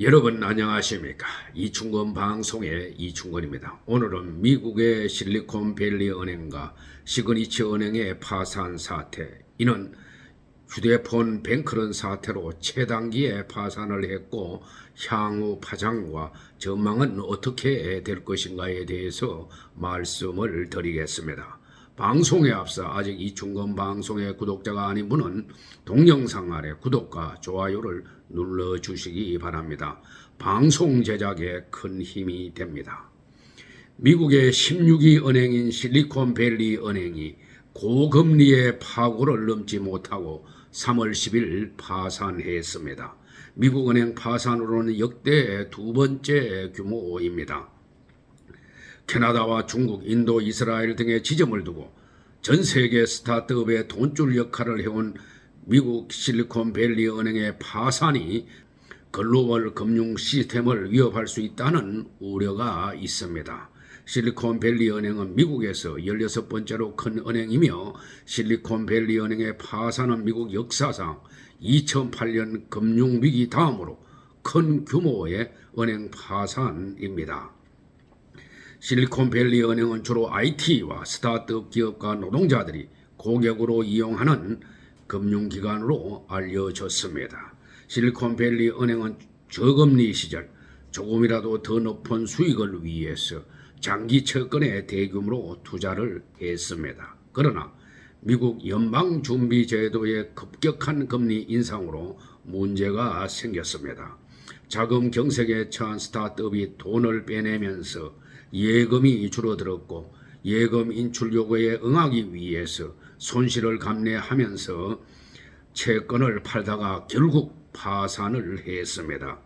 여러분 안녕하십니까 이충건 방송의 이충건입니다 오늘은 미국의 실리콘밸리 은행과 시그니처 은행의 파산 사태 이는 휴대폰 뱅크런 사태로 최단기에 파산을 했고 향후 파장과 전망은 어떻게 될 것인가에 대해서 말씀을 드리겠습니다. 방송에 앞서 아직 이충건 방송의 구독자가 아닌 분은 동영상 아래 구독과 좋아요를 눌러주시기 바랍니다. 방송 제작에 큰 힘이 됩니다. 미국의 16위 은행인 실리콘밸리 은행이 고금리의 파고를 넘지 못하고 3월 10일 파산했습니다. 미국 은행 파산으로는 역대 두 번째 규모입니다. 캐나다와 중국, 인도, 이스라엘 등의 지점을 두고 전 세계 스타트업의 돈줄 역할을 해온 미국 실리콘밸리 은행의 파산이 글로벌 금융 시스템을 위협할 수 있다는 우려가 있습니다. 실리콘밸리 은행은 미국에서 16번째로 큰 은행이며 실리콘밸리 은행의 파산은 미국 역사상 2008년 금융위기 다음으로 큰 규모의 은행 파산입니다. 실리콘밸리 은행은 주로 IT와 스타트업 기업과 노동자들이 고객으로 이용하는 금융기관으로 알려졌습니다. 실리콘밸리 은행은 저금리 시절 조금이라도 더 높은 수익을 위해서 장기 채권에 대규모로 투자를 했습니다. 그러나 미국 연방준비제도의 급격한 금리 인상으로 문제가 생겼습니다. 자금 경색에 처한 스타트업이 돈을 빼내면서 예금이 줄어들었고 예금 인출 요구에 응하기 위해서 손실을 감내하면서 채권을 팔다가 결국 파산을 했습니다.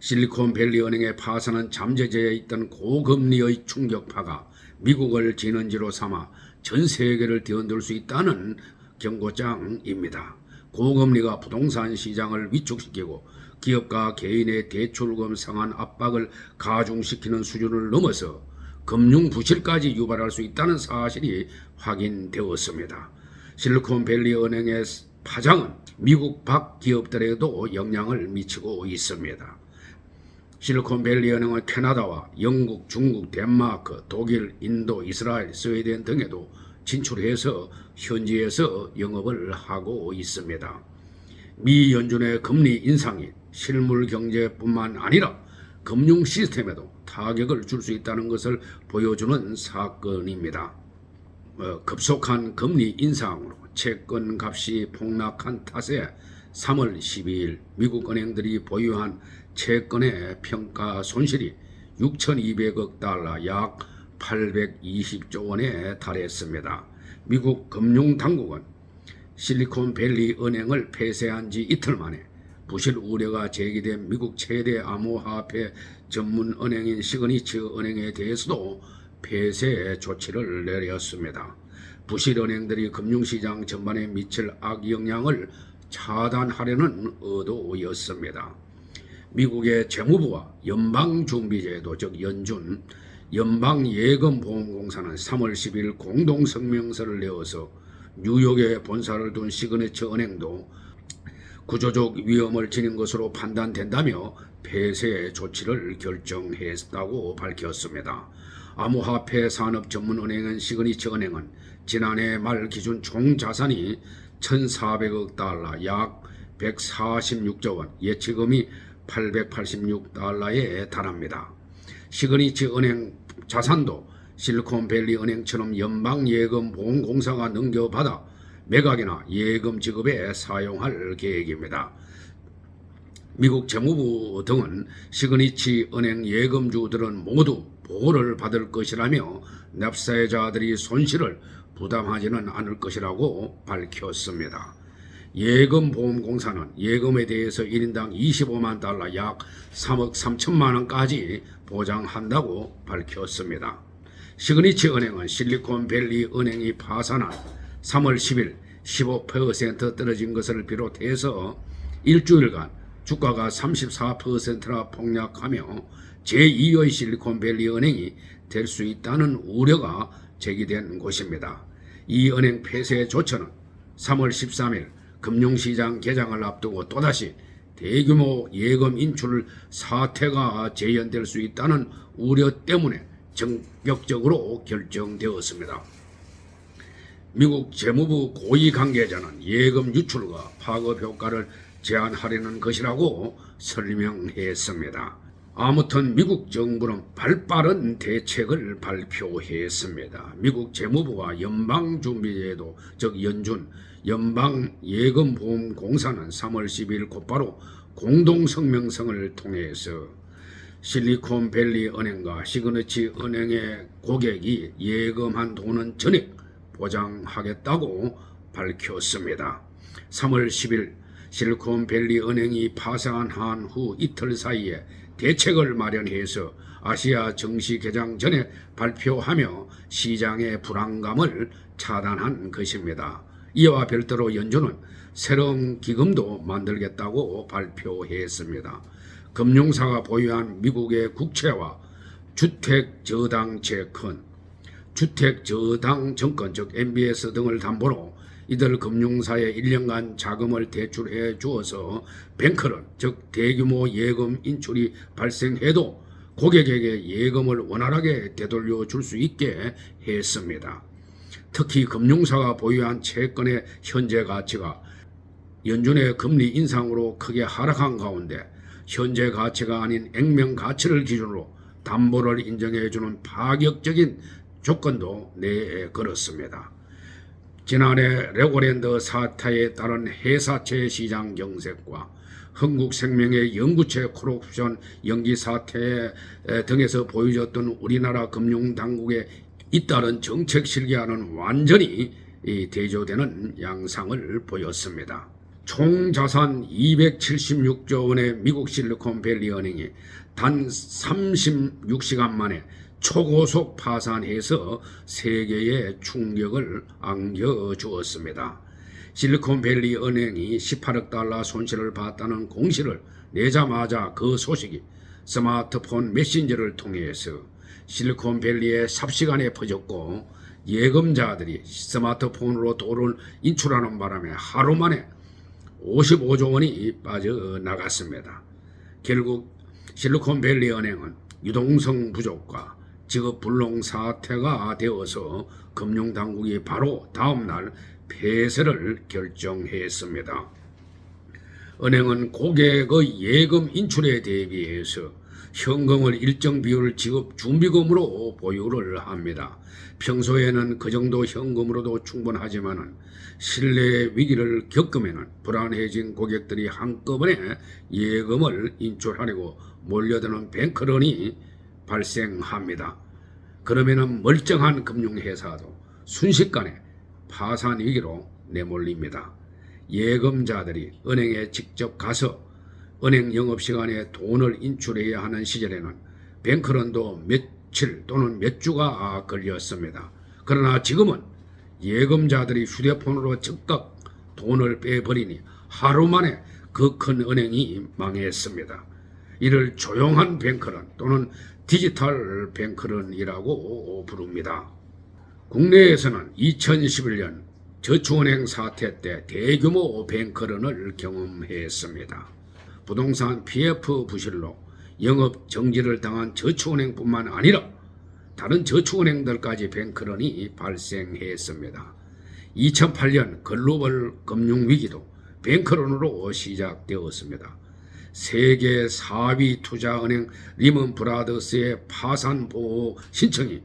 실리콘밸리 은행의 파산은 잠재되어 있던 고금리의 충격파가 미국을 진원지로 삼아 전 세계를 뒤흔들 수 있다는 경고장입니다. 고금리가 부동산 시장을 위축시키고 기업과 개인의 대출금 상한 압박을 가중시키는 수준을 넘어서 금융 부실까지 유발할 수 있다는 사실이 확인되었습니다. 실리콘밸리 은행의 파장은 미국 밖 기업들에도 영향을 미치고 있습니다. 실리콘밸리 은행은 캐나다와 영국, 중국, 덴마크, 독일, 인도, 이스라엘, 스웨덴 등에도 진출해서 현지에서 영업을 하고 있습니다. 미 연준의 금리 인상이 실물 경제뿐만 아니라 금융 시스템에도 타격을 줄 수 있다는 것을 보여주는 사건입니다. 어, 급속한 금리 인상으로 채권 값이 폭락한 탓에 3월 12일 미국 은행들이 보유한 채권의 평가 손실이 6,200억 달러 약 820조 원에 달했습니다. 미국 금융당국은 실리콘밸리 은행을 폐쇄한 지 이틀 만에 부실 우려가 제기된 미국 최대 암호화폐 전문 은행인 시그니처 은행에 대해서도 폐쇄 조치를 내렸습니다. 부실 은행들이 금융시장 전반에 미칠 악영향을 차단하려는 의도였습니다. 미국의 재무부와 연방준비제도 즉 연준, 연방예금보험공사는 3월 10일 공동성명서를 내어서 뉴욕에 본사를 둔 시그니처 은행도 구조적 위험을 지닌 것으로 판단된다며 폐쇄 조치를 결정했다고 밝혔습니다. 암호화폐 산업 전문은행인 시그니처 은행은 지난해 말 기준 총 자산이 1,400억 달러 약 146조 원, 예치금이 886달러에 달합니다. 시그니처 은행 자산도 실리콘밸리 은행처럼 연방예금보험공사가 넘겨받아 매각이나 예금 지급에 사용할 계획입니다. 미국 재무부 등은 시그니치 은행 예금주들은 모두 보호를 받을 것이라며 납세자들이 손실을 부담하지는 않을 것이라고 밝혔습니다. 예금보험공사는 예금에 대해서 1인당 25만 달러 약 3억 3천만 원까지 보장한다고 밝혔습니다. 시그니치 은행은 실리콘밸리 은행이 파산한 3월 10일 15% 떨어진 것을 비롯해서 일주일간 주가가 34%나 폭락하며 제2의 실리콘밸리 은행이 될 수 있다는 우려가 제기된 곳입니다. 이 은행 폐쇄 조처는 3월 13일 금융시장 개장을 앞두고 또다시 대규모 예금 인출 사태가 재현될 수 있다는 우려 때문에 전격적으로 결정되었습니다. 미국 재무부 고위 관계자는 예금 유출과 파급 효과를 제한하려는 것이라고 설명했습니다. 아무튼 미국 정부는 발빠른 대책을 발표했습니다. 미국 재무부와 연방준비제도 즉 연준 연방예금보험공사는 3월 10일 곧바로 공동성명서를 통해서 실리콘밸리 은행과 시그너치 은행의 고객이 예금한 돈은 전액 보장하겠다고 밝혔습니다. 3월 10일 실리콘밸리 은행이 파산한 후 이틀 사이에 대책을 마련해서 아시아 정시 개장 전에 발표하며 시장의 불안감을 차단한 것입니다. 이와 별도로 연준은 새로운 기금도 만들겠다고 발표했습니다. 금융사가 보유한 미국의 국채와 주택 저당 채권, 주택 저당 정권 즉 MBS 등을 담보로 이들 금융사에 1년간 자금을 대출해 주어서 뱅크런 즉 대규모 예금 인출이 발생해도 고객에게 예금을 원활하게 되돌려 줄 수 있게 했습니다. 특히 금융사가 보유한 채권의 현재 가치가 연준의 금리 인상으로 크게 하락한 가운데 현재 가치가 아닌 액면 가치를 기준으로 담보를 인정해주는 파격적인 조건도 내걸었습니다. 지난해 레고랜드 사태에 따른 회사채 시장 경색과 흥국생명의 영구채 콜옵션 연기 사태 등에서 보여줬던 우리나라 금융당국의 잇따른 정책 실기와는 완전히 대조되는 양상을 보였습니다. 총 자산 276조 원의 미국 실리콘밸리 은행이 단 36시간 만에 초고속 파산해서 세계에 충격을 안겨주었습니다. 실리콘밸리 은행이 18억 달러 손실을 봤다는 공시를 내자마자 그 소식이 스마트폰 메신저를 통해서 실리콘밸리의 삽시간에 퍼졌고 예금자들이 스마트폰으로 돈을 인출하는 바람에 하루 만에 55조 원이 빠져나갔습니다. 결국 실리콘밸리 은행은 유동성 부족과 직업 불능 사태가 되어서 금융당국이 바로 다음날 폐쇄를 결정했습니다. 은행은 고객의 예금 인출에 대비해서 현금을 일정 비율 지급 준비금으로 보유를 합니다. 평소에는 그 정도 현금으로도 충분하지만은 신뢰 위기를 겪으면은 불안해진 고객들이 한꺼번에 예금을 인출하려고 몰려드는 뱅크런이 발생합니다. 그러면은 멀쩡한 금융회사도 순식간에 파산 위기로 내몰립니다. 예금자들이 은행에 직접 가서 은행 영업시간에 돈을 인출해야 하는 시절에는 뱅크런도 며칠 또는 몇 주가 걸렸습니다. 그러나 지금은 예금자들이 휴대폰으로 즉각 돈을 빼버리니 하루 만에 그 큰 은행이 망했습니다. 이를 조용한 뱅크런 또는 디지털 뱅크런이라고 부릅니다. 국내에서는 2011년 저축은행 사태 때 대규모 뱅크런을 경험했습니다. 부동산 PF 부실로 영업 정지를 당한 저축은행뿐만 아니라 다른 저축은행들까지 뱅크런이 발생했습니다. 2008년 글로벌 금융위기도 뱅크런으로 시작되었습니다. 세계 4위 투자은행 리먼 브라더스의 파산 보호 신청이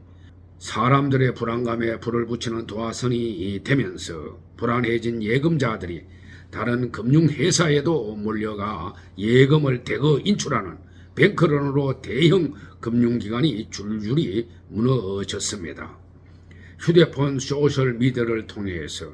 사람들의 불안감에 불을 붙이는 도화선이 되면서 불안해진 예금자들이 다른 금융회사에도 몰려가 예금을 대거 인출하는 뱅크런으로 대형 금융기관이 줄줄이 무너졌습니다. 휴대폰 소셜미디어를 통해서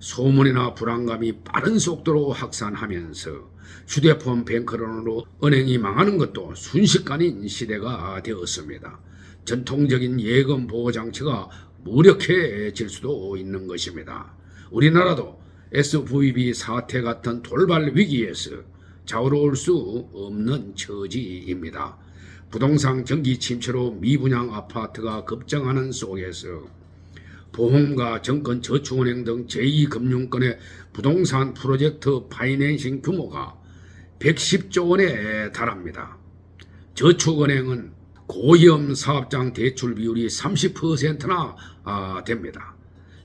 소문이나 불안감이 빠른 속도로 확산하면서 휴대폰 뱅크런으로 은행이 망하는 것도 순식간인 시대가 되었습니다. 전통적인 예금 보호 장치가 무력해질 수도 있는 것입니다. 우리나라도 SVB 사태 같은 돌발 위기에서 자유로울 수 없는 처지입니다. 부동산 경기 침체로 미분양 아파트가 급증하는 속에서 보험과 정권 저축은행 등 제2금융권의 부동산 프로젝트 파이낸싱 규모가 110조 원에 달합니다. 저축은행은 고위험 사업장 대출 비율이 30%나 아, 됩니다.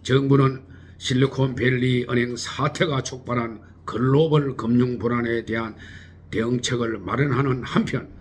정부는 실리콘밸리 은행 사태가 촉발한 글로벌 금융 불안에 대한 대응책을 마련하는 한편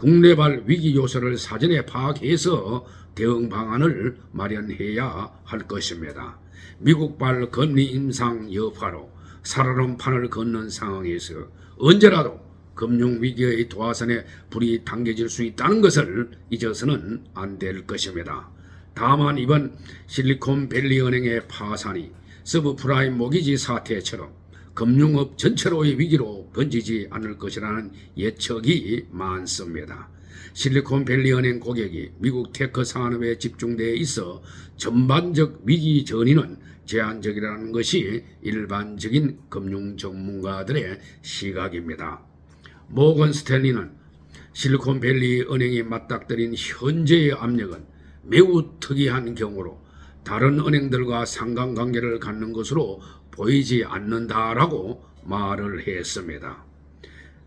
국내발 위기 요소를 사전에 파악해서 대응 방안을 마련해야 할 것입니다. 미국발 금리 인상 여파로 살얼음 판을 걷는 상황에서 언제라도 금융 위기의 도화선에 불이 당겨질 수 있다는 것을 잊어서는 안 될 것입니다. 다만 이번 실리콘밸리 은행의 파산이 서브프라임 모기지 사태처럼 금융업 전체로의 위기로 번지지 않을 것이라는 예측이 많습니다. 실리콘밸리 은행 고객이 미국 테크 산업에 집중돼 있어 전반적 위기 전이는 제한적이라는 것이 일반적인 금융 전문가들의 시각입니다. 모건 스탠리는 실리콘밸리 은행이 맞닥뜨린 현재의 압력은 매우 특이한 경우로 다른 은행들과 상관관계를 갖는 것으로 보이지 않는다라고 말을 했습니다.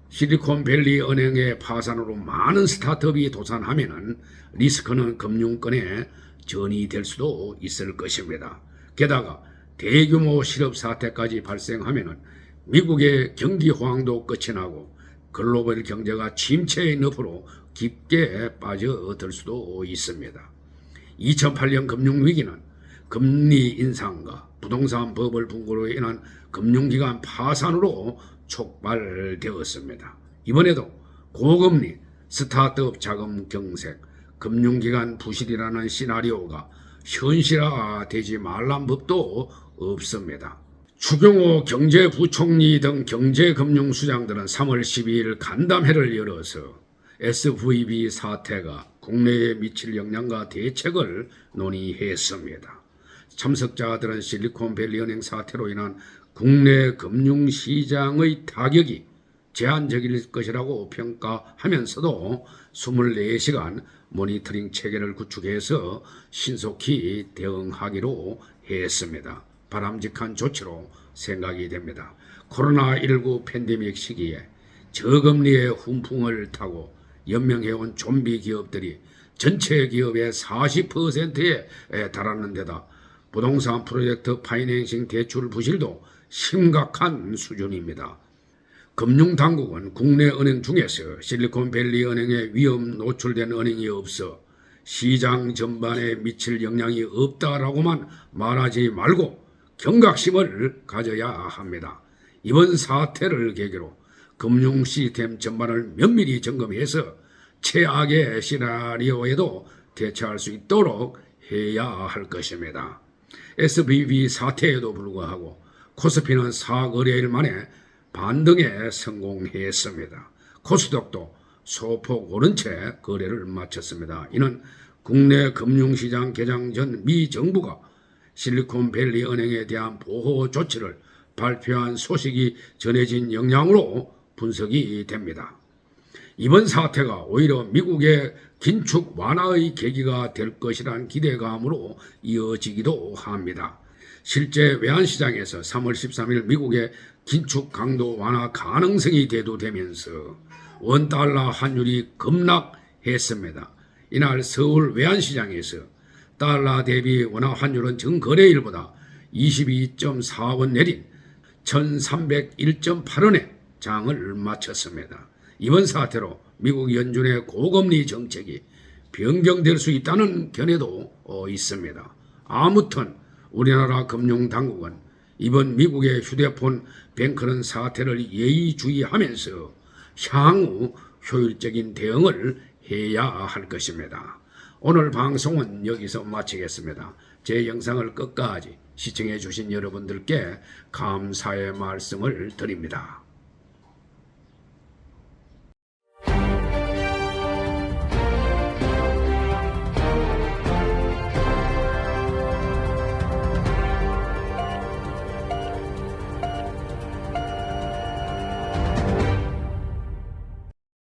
실리콘밸리 은행의 파산으로 많은 스타트업이 도산하면은 리스크는 금융권에 전이 될 수도 있을 것입니다. 게다가 대규모 실업 사태까지 발생하면은 미국의 경기 호황도 끝이 나고 글로벌 경제가 침체의 늪으로 깊게 빠져들 수도 있습니다. 2008년 금융위기는 금리 인상과 부동산 버블 붕괴로 인한 금융기관 파산으로 촉발되었습니다. 이번에도 고금리, 스타트업 자금 경색, 금융기관 부실이라는 시나리오가 현실화되지 말란 법도 없습니다. 추경호 경제부총리 등 경제금융수장들은 3월 12일 간담회를 열어서 SVB 사태가 국내에 미칠 영향과 대책을 논의했습니다. 참석자들은 실리콘밸리 은행 사태로 인한 국내 금융시장의 타격이 제한적일 것이라고 평가하면서도 24시간 모니터링 체계를 구축해서 신속히 대응하기로 했습니다. 바람직한 조치로 생각이 됩니다. 코로나19 팬데믹 시기에 저금리의 훈풍을 타고 연명해온 좀비 기업들이 전체 기업의 40%에 달하는 데다 부동산 프로젝트 파이낸싱 대출 부실도 심각한 수준입니다. 금융당국은 국내 은행 중에서 실리콘밸리 은행에 위험 노출된 은행이 없어 시장 전반에 미칠 영향이 없다라고만 말하지 말고 경각심을 가져야 합니다. 이번 사태를 계기로 금융 시스템 전반을 면밀히 점검해서 최악의 시나리오에도 대처할 수 있도록 해야 할 것입니다. SBB 사태에도 불구하고 코스피는 4거래일 만에 반등에 성공했습니다. 코스닥도 소폭 오른 채 거래를 마쳤습니다. 이는 국내 금융시장 개장 전 미 정부가 실리콘밸리 은행에 대한 보호 조치를 발표한 소식이 전해진 영향으로 분석이 됩니다. 이번 사태가 오히려 미국의 긴축 완화의 계기가 될 것이란 기대감으로 이어지기도 합니다. 실제 외환시장에서 3월 13일 미국의 긴축 강도 완화 가능성이 대두되면서 원달러 환율이 급락했습니다. 이날 서울 외환시장에서 달러 대비 원화 환율은 전거래일보다 22.4원 내린 1301.8원에 장을 마쳤습니다. 이번 사태로 미국 연준의 고금리 정책이 변경될 수 있다는 견해도 어, 있습니다. 아무튼 우리나라 금융당국은 이번 미국의 휴대폰 뱅크런 사태를 예의주의하면서 향후 효율적인 대응을 해야 할 것입니다. 오늘 방송은 여기서 마치겠습니다. 제 영상을 끝까지 시청해 주신 여러분들께 감사의 말씀을 드립니다.